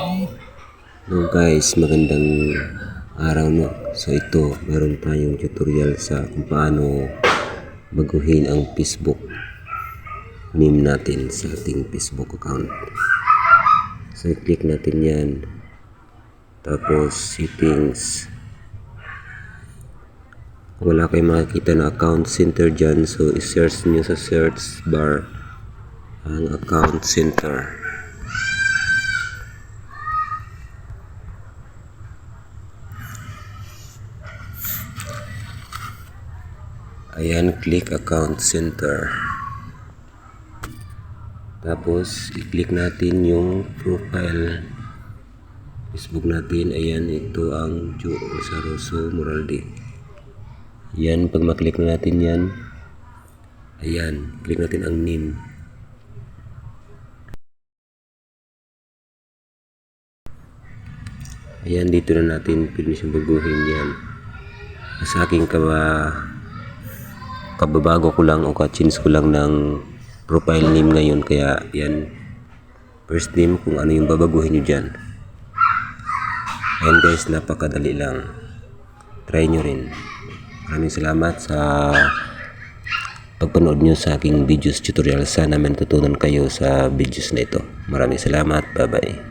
No guys, magandang araw no. So ito, meron tayong tutorial sa kung paano baguhin ang Facebook name natin sa ating Facebook account. So i-click natin yan. Tapos settings. Kung wala kayong makikita na account center dyan, so i-search nyo sa search bar ang account center. Ayan, click account center. Tapos, i-click natin yung profile Facebook natin. Ayan, ito ang Joe Saroso Moralde. Yan, pag maklik na natin yan, ayan, click natin ang name. Ayan, dito na natin pwede siyang baguhin yan. Sa aking kaba, kababago ko lang o ka-change ko lang ng profile name ngayon. Kaya yan, first name kung ano yung babaguhin nyo dyan. Ayan guys, napakadali lang. Try nyo rin. Maraming salamat sa pagpanood nyo sa aking videos tutorial. Sana may natutunan kayo sa videos na ito. Maraming salamat. Bye-bye.